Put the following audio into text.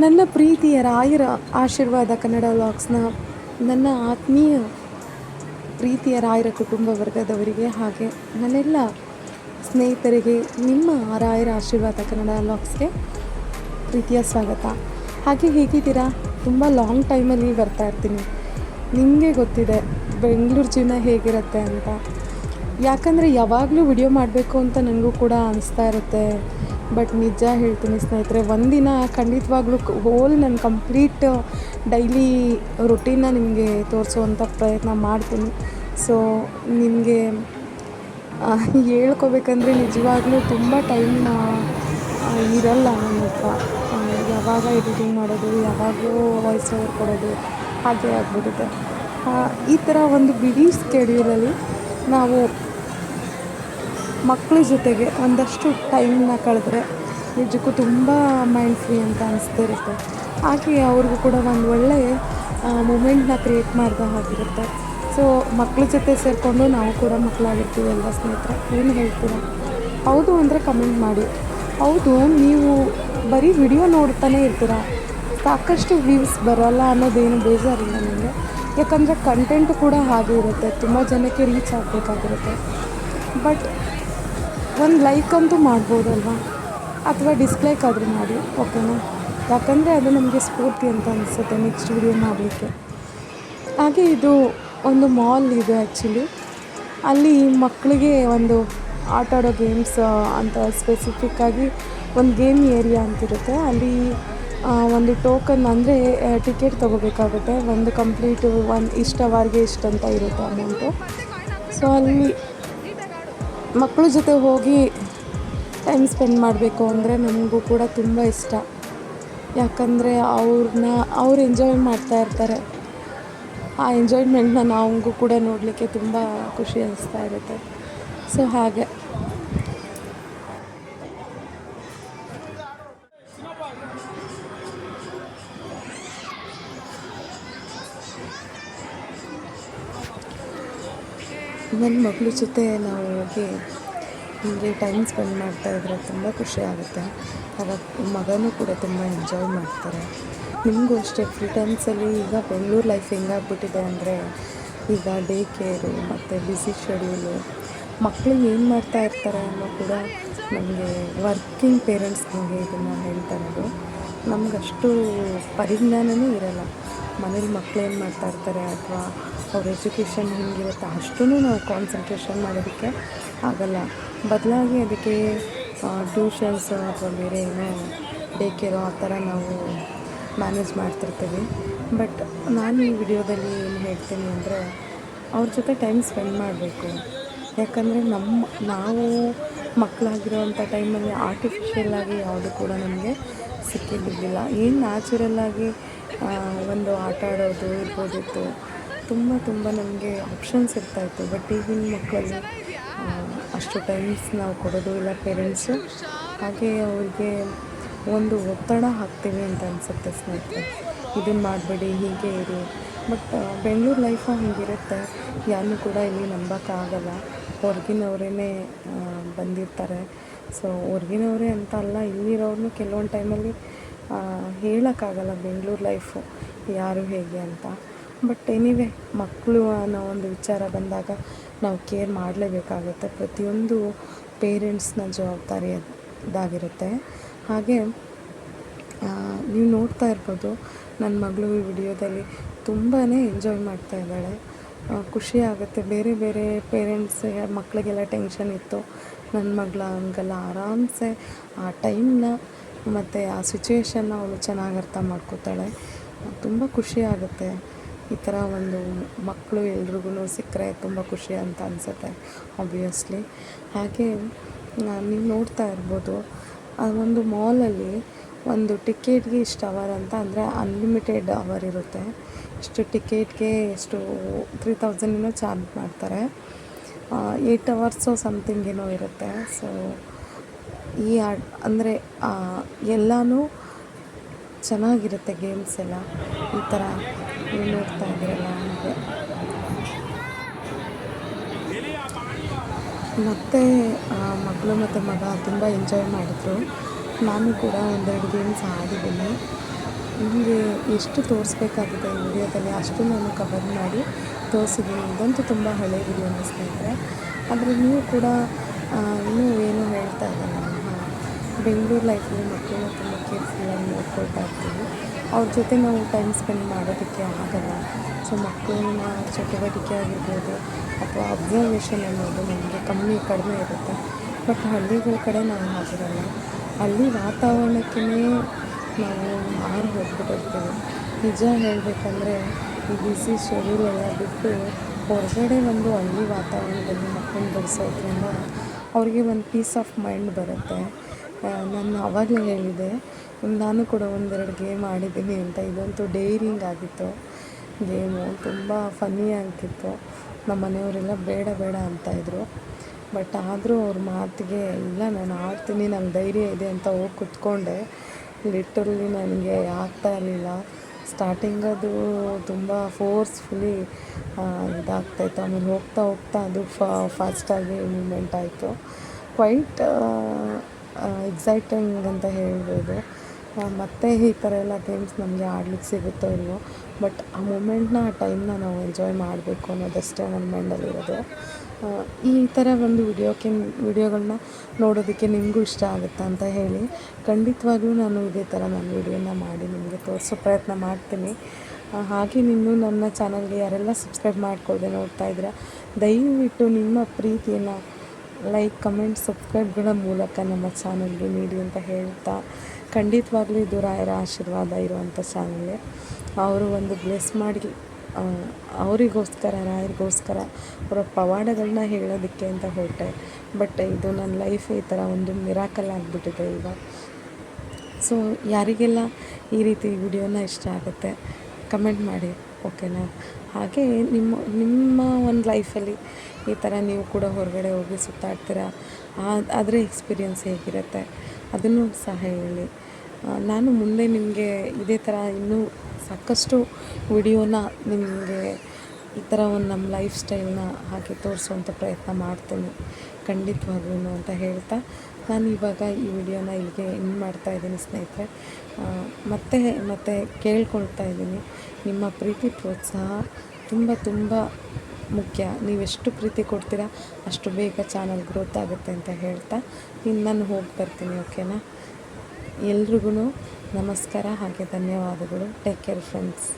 ನನ್ನ ಪ್ರೀತಿಯ ರಾಯರ ಆಶೀರ್ವಾದ ಕನ್ನಡ ವ್ಲಾಗ್ಸ್ನ ನನ್ನ ಆತ್ಮೀಯ ಪ್ರೀತಿಯ ರಾಯರ ಕುಟುಂಬ ವರ್ಗದವರಿಗೆ ಹಾಗೆ ನನ್ನೆಲ್ಲ ಸ್ನೇಹಿತರಿಗೆ ನಿಮ್ಮ ರಾಯರ ಆಶೀರ್ವಾದ ಕನ್ನಡ ವ್ಲಾಗ್ಸ್ಗೆ ಪ್ರೀತಿಯ ಸ್ವಾಗತ. ಹಾಗೆ ಹೇಗಿದ್ದೀರಾ? ತುಂಬ ಲಾಂಗ್ ಟೈಮಲ್ಲಿ ಬರ್ತಾ ಇರ್ತೀನಿ. ನಿಮಗೆ ಗೊತ್ತಿದೆ ಬೆಂಗಳೂರು ಜೀವನ ಹೇಗಿರುತ್ತೆ ಅಂತ. ಯಾಕಂದರೆ ಯಾವಾಗಲೂ ವಿಡಿಯೋ ಮಾಡಬೇಕು ಅಂತ ನನಗೂ ಕೂಡ ಅನಿಸ್ತಾ ಇರುತ್ತೆ. ಬಟ್ ನಿಜ ಹೇಳ್ತೀನಿ ಸ್ನೇಹಿತರೆ, ಒಂದಿನ ಖಂಡಿತವಾಗ್ಲೂ ಹೋಲ್ ನನ್ನ ಕಂಪ್ಲೀಟ್ ಡೈಲಿ ರೊಟೀನ ನಿಮಗೆ ತೋರಿಸುವಂಥ ಪ್ರಯತ್ನ ಮಾಡ್ತೀನಿ. ಸೊ ನಿಮಗೆ ಹೇಳ್ಕೊಬೇಕಂದ್ರೆ ನಿಜವಾಗ್ಲೂ ತುಂಬ ಟೈಮ್ ಇರಲ್ಲ ನನ್ನ ಯಾವಾಗ ಎಡಿಟಿಂಗ್ ಮಾಡೋದು, ಯಾವಾಗಲೂ ವಾಯ್ಸ್ ಓವರ್ ಕೊಡೋದು, ಹಾಗೆ ಆಗ್ಬಿಡುತ್ತೆ. ಈ ಥರ ಒಂದು ಬಿಡಿ ಸ್ಕೆಡ್ಯೂಲಲ್ಲಿ ನಾವು ಮಕ್ಕಳ ಜೊತೆಗೆ ಒಂದಷ್ಟು ಟೈಮ್ನ ಕಳೆದ್ರೆ ನಿಜಕ್ಕೂ ತುಂಬ ಮೈಂಡ್ ಫ್ರೀ ಅಂತ ಅನಿಸ್ತಾ ಇರುತ್ತೆ ಹಾಗೆ ಅವ್ರಿಗೂ ಕೂಡ ಒಂದು ಒಳ್ಳೆಯ ಮೂಮೆಂಟ್ನ ಕ್ರಿಯೇಟ್ ಮಾಡಿದ ಹಾಗಿರುತ್ತೆ. ಸೊ ಮಕ್ಕಳ ಜೊತೆ ಸೇರಿಕೊಂಡು ನಾವು ಕೂಡ ಮಕ್ಕಳಾಗಿರ್ತೀವಿ ಎಲ್ಲ ಸ್ನೇಹಿತರೆ? ಏನು ಹೇಳ್ತೀರಾ? ಹೌದು ಅಂದರೆ ಕಮೆಂಟ್ ಮಾಡಿ. ಹೌದು, ನೀವು ಬರೀ ವಿಡಿಯೋ ನೋಡ್ತಾನೆ ಇರ್ತೀರಾ? ಸಾಕಷ್ಟು ವ್ಯೂಸ್ ಬರೋಲ್ಲ ಅನ್ನೋದೇನು ಬೇಜಾರಿಲ್ಲ ನನಗೆ ಯಾಕಂದರೆ ಕಂಟೆಂಟ್ ಕೂಡ ಹಾಗೆ ಇರುತ್ತೆ. ತುಂಬ ಜನಕ್ಕೆ ರೀಚ್ ಆಗಬೇಕಾಗಿರುತ್ತೆ. ಬಟ್ ಒಂದು ಲೈಕ್ ಅಂತೂ ಮಾಡ್ಬೋದಲ್ವಾ? ಅಥವಾ ಡಿಸ್ಲೈಕ್ ಆದರೂ ಮಾಡಿ ಓಕೆನಾ ಯಾಕಂದರೆ ಅದು ನಮಗೆ ಸ್ಫೂರ್ತಿ ಅಂತ ಅನಿಸುತ್ತೆ ನೆಕ್ಸ್ಟ್ ವಿಡಿಯೋ ಮಾಡಲಿಕ್ಕೆ. ಹಾಗೆ ಇದು ಒಂದು ಮಾಲ್ ಇದೆ ಆ್ಯಕ್ಚುಲಿ ಅಲ್ಲಿ ಮಕ್ಕಳಿಗೆ ಒಂದು ಆಟ ಆಡೋ ಗೇಮ್ಸ್ ಅಂತ ಸ್ಪೆಸಿಫಿಕ್ಕಾಗಿ ಒಂದು ಗೇಮ್ ಏರಿಯಾ ಅಂತಿರುತ್ತೆ. ಅಲ್ಲಿ ಒಂದು ಟೋಕನ್ ಅಂದರೆ ಟಿಕೆಟ್ ತೊಗೋಬೇಕಾಗುತ್ತೆ. ಒಂದು ಕಂಪ್ಲೀಟು ಒಂದು ಇಷ್ಟ ಅವರ್ಗೆ ಇಷ್ಟು ಅಂತ ಇರುತ್ತೆ ಅಮೌಂಟು ಸೊ ಅಲ್ಲಿ ಮಕ್ಕಳ ಜೊತೆ ಹೋಗಿ ಟೈಮ್ ಸ್ಪೆಂಡ್ ಮಾಡಬೇಕು ಅಂದರೆ ನಮಗೂ ಕೂಡ ತುಂಬ ಇಷ್ಟ. ಯಾಕಂದರೆ ಅವ್ರನ್ನ ಅವ್ರು ಎಂಜಾಯ್ ಮಾಡ್ತಾ ಇರ್ತಾರೆ. ಆ ಎಂಜಾಯ್ಮೆಂಟ್ನ ನಮಗೂ ಕೂಡ ನೋಡಲಿಕ್ಕೆ ತುಂಬ ಖುಷಿ ಅನಿಸ್ತಾ ಇರುತ್ತೆ. ಸೊ ಹಾಗೆ. ನನ್ನ ಮಗಳ ಜೊತೆ ನಾವು ಹೋಗಿ ಹೀಗೆ ಟೈಮ್ ಸ್ಪೆಂಡ್ ಮಾಡ್ತಾ ಇದ್ರೆ ತುಂಬ ಖುಷಿ ಆಗುತ್ತೆ. ಆವಾಗ ಮಗನೂ ಕೂಡ ತುಂಬ ಎಂಜಾಯ್ ಮಾಡ್ತಾರೆ. ನಿಮಗೂ ಅಷ್ಟೇ ಫ್ರೀ ಟೈಮ್ಸಲ್ಲಿ ಈಗ ಬೆಂಗಳೂರು ಲೈಫ್ ಹೆಂಗಾಗ್ಬಿಟ್ಟಿದೆ ಅಂದರೆ ಈಗ ಡೇ ಕೇರು ಮತ್ತು ಬ್ಯುಸಿ ಶೆಡ್ಯೂಲು ಮಕ್ಕಳು ಏನು ಮಾಡ್ತಾ ಇರ್ತಾರೆ ಅನ್ನೋ ಕೂಡ ನಮಗೆ ವರ್ಕಿಂಗ್ ಪೇರೆಂಟ್ಸ್ ನಮಗೆ ಇದನ್ನು ಹೇಳ್ತಾ ಇರೋದು. ನಮಗಷ್ಟು ಪರಿಜ್ಞಾನವೂ ಇರಲ್ಲ. ಮನೇಲಿ ಮಕ್ಕಳು ಏನು ಮಾಡ್ತಾ ಇರ್ತಾರೆ ಅಥವಾ ಅವ್ರ ಎಜುಕೇಷನ್ ಹೆಂಗಿರುತ್ತೆ ಅಷ್ಟೂ ನಾವು ಕಾನ್ಸಂಟ್ರೇಷನ್ ಮಾಡೋದಕ್ಕೆ ಆಗಲ್ಲ. ಬದಲಾಗಿ ಅದಕ್ಕೆ ಟ್ಯೂಷನ್ಸ್ ಅಥವಾ ಬೇರೆ ಏನೋ ಬೇಕಿರೋ ಕೇರೋ ಆ ಥರ ನಾವು ಮ್ಯಾನೇಜ್ ಮಾಡ್ತಿರ್ತೀವಿ. ಬಟ್ ನಾನು ಈ ವಿಡಿಯೋದಲ್ಲಿ ಏನು ಹೇಳ್ತೀನಿ ಅಂದರೆ, ಅವ್ರ ಜೊತೆ ಟೈಮ್ ಸ್ಪೆಂಡ್ ಮಾಡಬೇಕು. ಯಾಕಂದರೆ ನಮ್ಮ, ನಾವು ಮಕ್ಕಳಾಗಿರೋವಂಥ ಟೈಮಲ್ಲಿ ಆರ್ಟಿಫಿಷಿಯಲ್ ಆಗಿ ಯಾವುದು ಕೂಡ ನಮಗೆ ಸಿಕ್ಕಿದ್ದಿಲ್ಲ ಏನು ನ್ಯಾಚುರಲ್ಲಾಗಿ ಒಂದು ಆಟ ಆಡೋದು ಇರ್ಬೋದಿತ್ತು. ತುಂಬ ತುಂಬ ನಮಗೆ ಆಪ್ಷನ್ಸ್ ಇರ್ತಾಯಿತ್ತು. ಬಟ್ ಈಗಿನ ಮಕ್ಕಳಲ್ಲಿ ಅಷ್ಟು ಟೈಮ್ಸ್ ನಾವು ಕೊಡೋದು ಇಲ್ಲ ಪೇರೆಂಟ್ಸು ಹಾಗೆ ಅವ್ರಿಗೆ ಒಂದು ಒತ್ತಡ ಹಾಕ್ತೀವಿ ಅಂತ ಅನಿಸುತ್ತೆ ಸ್ನೇಹಿತರೆ. ಇದನ್ನು ಮಾಡಬೇಡಿ, ಹೀಗೆ ಇರಿ. ಬಟ್ ಬೆಂಗಳೂರು ಲೈಫು ಹೀಗಿರುತ್ತೆ. ಯಾರನ್ನೂ ಕೂಡ ಇಲ್ಲಿ ನಂಬೋಕ್ಕಾಗಲ್ಲ ಹೊರಗಿನವರೇ ಬಂದಿರ್ತಾರೆ. ಸೊ ಹೊರ್ಗಿನವರೇ ಅಂತ ಅಲ್ಲ, ಇಲ್ಲಿರೋರ್ನು ಕೆಲವೊಂದು ಟೈಮಲ್ಲಿ ಹೇಳೋಕ್ಕಾಗಲ್ಲ ಬೆಂಗಳೂರು ಲೈಫು ಯಾರು ಹೇಗೆ ಅಂತ. ಬಟ್ ಎನಿವೆ ಮಕ್ಕಳು ಅನ್ನೋ ಒಂದು ವಿಚಾರ ಬಂದಾಗ ನಾವು ಕೇರ್ ಮಾಡಲೇಬೇಕಾಗುತ್ತೆ. ಪ್ರತಿಯೊಂದು ಪೇರೆಂಟ್ಸ್ನ ಜವಾಬ್ದಾರಿ ಇದಾಗಿರುತ್ತೆ ಹಾಗೆ ನೀವು ನೋಡ್ತಾ ಇರ್ಬೋದು ನನ್ನ ಮಗಳು ಈ ವಿಡಿಯೋದಲ್ಲಿ ತುಂಬಾ ಎಂಜಾಯ್ ಮಾಡ್ತಾ ಇದ್ದಾಳೆ. ಖುಷಿ ಆಗುತ್ತೆ. ಬೇರೆ ಬೇರೆ ಪೇರೆಂಟ್ಸ್ ಮಕ್ಕಳಿಗೆಲ್ಲ ಟೆನ್ಷನ್ ಇತ್ತು. ನನ್ನ ಮಗಳ ಹಂಗೆಲ್ಲ, ಆರಾಮ್ಸೆ, ಆ ಟೈಮ್ನ ಮತ್ತು ಆ ಸಿಚುವೇಶನ್ನ ಅವಳು ಚೆನ್ನಾಗಿ ಅರ್ಥ ಮಾಡ್ಕೋತಾಳೆ. ತುಂಬ ಖುಷಿ ಆಗುತ್ತೆ. ಈ ಥರ ಒಂದು ಮಕ್ಕಳು ಎಲ್ರಿಗೂ ಸಿಕ್ಕರೆ ತುಂಬ ಖುಷಿ ಅಂತ ಅನಿಸುತ್ತೆ ಆಬ್ವಿಯಸ್ಲಿ ಹಾಗೆ ನೀವು ನೋಡ್ತಾ ಇರ್ಬೋದು, ಆ ಒಂದು ಮಾಲಲ್ಲಿ ಒಂದು ಟಿಕೆಟ್ಗೆ ಇಷ್ಟು ಅವರ್ ಅಂತ ಅಂದರೆ ಅನ್ಲಿಮಿಟೆಡ್ ಅವರ್ ಇರುತ್ತೆ. ಇಷ್ಟು ಟಿಕೆಟ್ಗೆ ಎಷ್ಟು ತ್ರೀ ತೌಸಂಡಿನೂ ಚಾರ್ಜ್ ಮಾಡ್ತಾರೆ. ಏಯ್ಟ್ ಅವರ್ಸು ಸಮಥಿಂಗ್ ಏನೋ ಇರುತ್ತೆ. ಸೊ ಈ ಆಡ್ ಅಂದರೆ ಎಲ್ಲನೂ ಚೆನ್ನಾಗಿರುತ್ತೆ ಗೇಮ್ಸ್ ಎಲ್ಲ, ಈ ಥರ. ನೀವು ನೋಡ್ತಾ ಇದ್ದೀರಲ್ಲ ಹಾಗೆ. ಮತ್ತು ಮಗಳು ಮತ್ತು ಮಗ ತುಂಬ ಎಂಜಾಯ್ ಮಾಡಿದ್ರು. ನಾನು ಕೂಡ ಒಂದೆರಡು ಗೇಮ್ಸ್ ಆಡಿದ್ದೀನಿ. ನಿಮಗೆ ಎಷ್ಟು ತೋರಿಸ್ಬೇಕಾಗಿದೆ ಈ ವಿಡಿಯೋದಲ್ಲಿ ಅಷ್ಟು ನಾನು ಕವರ್ ಮಾಡಿ ತೋರಿಸಿದ್ದೀನಿ. ಇದಂತೂ ತುಂಬ ಹಳೆ ವಿಡಿಯೋ ಅನ್ನಿಸ್ತಾ ಇದ್ದರೆ ಆದರೆ ನೀವು ಕೂಡ ಇನ್ನೂ ಏನು ಹೇಳ್ತಾ ನಾನು ಬೆಂಗಳೂರು ಲೈಫಲ್ಲಿ ಮಕ್ಕಳನ್ನ ತುಂಬ ಕೇರ್ಫುಲ್ಲಾಗಿ ನೋಡ್ಕೊಳ್ತಾ ಇರ್ತೀವಿ. ಅವ್ರ ಜೊತೆ ನಾವು ಟೈಮ್ ಸ್ಪೆಂಡ್ ಮಾಡೋದಕ್ಕೆ ಆಗಲ್ಲ. ಸೊ ಮಕ್ಕಳನ್ನ ಚಟುವಟಿಕೆ ಆಗಿರ್ಬೋದು ಅಥವಾ ಅಬ್ಸರ್ವೇಷನ್ ಅನ್ನೋದು ನಮಗೆ ಕಮ್ಮಿ ಕಡಿಮೆ ಇರುತ್ತೆ. ಬಟ್ ಹಳ್ಳಿಗಳ ಕಡೆ ನಾವು ಹಾಗಿರಲ್ಲ. ಹಳ್ಳಿ ವಾತಾವರಣಕ್ಕೇ ನಾವು ಮಾರು ಹೋಗ್ಬಿಟ್ಟಿರ್ತೀವಿ ನಿಜ ಹೇಳಬೇಕಂದ್ರೆ ಈ ಬಿಸಿ ಶೆಡ್ಯೂಲೆಲ್ಲ ಬಿಟ್ಟು ಹೊರಗಡೆ ಒಂದು ಹಳ್ಳಿ ವಾತಾವರಣದಲ್ಲಿ ಮಕ್ಕಳನ್ನ ಬೆಳೆಸೋದ್ರಿಂದ ಅವ್ರಿಗೆ ಒಂದು ಪೀಸ್ ಆಫ್ ಮೈಂಡ್ ಬರುತ್ತೆ. ನಾನು ಆವಾಗಲೇ ಹೇಳಿದೆ, ನಾನು ಕೂಡ ಒಂದೆರಡು ಗೇಮ್ ಆಡಿದ್ದೀನಿ ಅಂತ. ಇದಂತೂ ಡೇರಿಂಗ್ ಆಗಿತ್ತು ಗೇಮು ತುಂಬ ಫನ್ನಿ ಆಗ್ತಿತ್ತು. ನಮ್ಮ ಮನೆಯವರೆಲ್ಲ ಬೇಡ ಬೇಡ ಅಂತಾಯಿದ್ರು ಬಟ್ ಆದರೂ ಅವ್ರ ಮಾತಿಗೆ, ಇಲ್ಲ, ನಾನು ಆಡ್ತೀನಿ, ನಂಗೆ ಧೈರ್ಯ ಇದೆ ಅಂತ ಹೋಗಿ ಕುತ್ಕೊಂಡೆ. ಲಿಟ್ರಲಿ ನನಗೆ ಆಗ್ತಾ ಇರಲಿಲ್ಲ. ಸ್ಟಾರ್ಟಿಂಗ್ ಅದು ತುಂಬ ಫೋರ್ಸ್ಫುಲಿ ಇದಾಗ್ತಾಯಿತ್ತು. ಆಮೇಲೆ ಹೋಗ್ತಾ ಹೋಗ್ತಾ ಅದು ಫಾಸ್ಟಾಗಿ ಮೂಮೆಂಟ್ ಆಯಿತು. ಕ್ವೈಟ್ ಎಕ್ಸೈಟಿಂಗ್ ಅಂತ ಹೇಳ್ಬೋದು. ಮತ್ತೆ ಈ ಥರ ಎಲ್ಲ ಗೇಮ್ಸ್ ನಮಗೆ ಆಡ್ಲಿಕ್ಕೆ ಸಿಗುತ್ತೋ ಇಲ್ವೋ ಬಟ್ ಆ ಮೂಮೆಂಟ್ನ ಆ ಟೈಮ್ನ ನಾವು ಎಂಜಾಯ್ ಮಾಡಬೇಕು ಅನ್ನೋದಷ್ಟೇ ನನ್ನ ಮೈಂಡಲ್ಲಿರೋದು ಈ ಥರ ಒಂದು ವಿಡಿಯೋಕ್ಕೆ ವಿಡಿಯೋಗಳನ್ನ ನೋಡೋದಕ್ಕೆ ನಿಮಗೂ ಇಷ್ಟ ಆಗುತ್ತೆ ಅಂತ ಹೇಳಿ ಖಂಡಿತವಾಗಿಯೂ ನಾನು ಇದೇ ಥರ ನನ್ನ ವಿಡಿಯೋನ ಮಾಡಿ ನಿಮಗೆ ತೋರಿಸೋ ಪ್ರಯತ್ನ ಮಾಡ್ತೀನಿ. ಹಾಗೆ ನೀನು ನನ್ನ ಚಾನಲ್ಗೆ ಯಾರೆಲ್ಲ ಸಬ್ಸ್ಕ್ರೈಬ್ ಮಾಡ್ಕೊಳ್ಳದೆ ನೋಡ್ತಾ ಇದ್ದೀರಾ, ದಯವಿಟ್ಟು ನಿಮ್ಮ ಪ್ರೀತಿಯನ್ನು ಲೈಕ್ ಕಮೆಂಟ್ ಸಬ್ಸ್ಕ್ರೈಬ್ಗಳ ಮೂಲಕ ನಮ್ಮ ಚಾನಲ್ಗೆ ನೀಡಿ ಅಂತ ಹೇಳ್ತಾ ಖಂಡಿತವಾಗ್ಲೂ ಇದು ರಾಯರ ಆಶೀರ್ವಾದ ಇರುವಂಥ ಚಾನಲ್ಲೇ ಅವರು ಒಂದು ಬ್ಲೆಸ್ ಮಾಡಿ ಅವರಿಗೋಸ್ಕರ, ರಾಯರಿಗೋಸ್ಕರ ಅವರ ಪವಾಡಗಳನ್ನ ಹೇಳೋದಕ್ಕೆ ಅಂತ ಹೊರಟೆ ಬಟ್ ಇದು ನನ್ನ ಲೈಫ್ ಈ ಥರ ಒಂದು ಮಿರಾಕಲ್ ಆಗಿಬಿಟ್ಟಿದೆ ಈಗ. ಸೊ ಯಾರಿಗೆಲ್ಲ ಈ ರೀತಿ ವಿಡಿಯೋನ ಇಷ್ಟ ಆಗುತ್ತೆ ಕಮೆಂಟ್ ಮಾಡಿ ಓಕೆನಾ ಹಾಗೆ ನಿಮ್ಮ ನಿಮ್ಮ ಒಂದು ಲೈಫಲ್ಲಿ ಈ ಥರ ನೀವು ಕೂಡ ಹೊರಗಡೆ ಹೋಗಿ ಸುತ್ತಾಡ್ತೀರಾ? ಅದರ ಎಕ್ಸ್ಪೀರಿಯೆನ್ಸ್ ಹೇಗಿರುತ್ತೆ? ಅದನ್ನು ಸಹ ಹೇಳಿ. ನಾನು ಮುಂದೆ ನಿಮಗೆ ಇದೇ ಥರ ಇನ್ನೂ ಸಾಕಷ್ಟು ವಿಡಿಯೋನ ನಿಮಗೆ ಈ ಥರ ಒಂದು ನಮ್ಮ ಲೈಫ್ ಸ್ಟೈಲ್ನ ಹಾಗೆ ತೋರಿಸುವಂಥ ಪ್ರಯತ್ನ ಮಾಡ್ತೀನಿ. ಖಂಡಿತವಾಗ್ಲೂ ಅಂತ ಹೇಳ್ತಾ ನಾನು ಇವಾಗ ಈ ವಿಡಿಯೋನ ಇಲ್ಲಿಗೆ ಇನ್ ಮಾಡ್ತಾ ಇದ್ದೀನಿ ಸ್ನೇಹಿತರೆ. ಮತ್ತೆ ಮತ್ತೆ ಕೇಳ್ಕೊಳ್ತಾ ಇದ್ದೀನಿ. ನಿಮ್ಮ ಪ್ರೀತಿ ಪ್ರೋತ್ಸಾಹ ತುಂಬ ತುಂಬ ಮುಖ್ಯ. ನೀವೆಷ್ಟು ಪ್ರೀತಿ ಕೊಡ್ತೀರಾ, ಅಷ್ಟು ಬೇಗ ಚಾನಲ್ ಗ್ರೋತ್ ಆಗುತ್ತೆ ಅಂತ ಹೇಳ್ತಾ ಇನ್ನು ನಾನು ಹೋಗಿ ಬರ್ತೀನಿ ಓಕೆನಾ ಎಲ್ರಿಗೂ ನಮಸ್ಕಾರ ಹಾಗೆ ಧನ್ಯವಾದಗಳು. Take care friends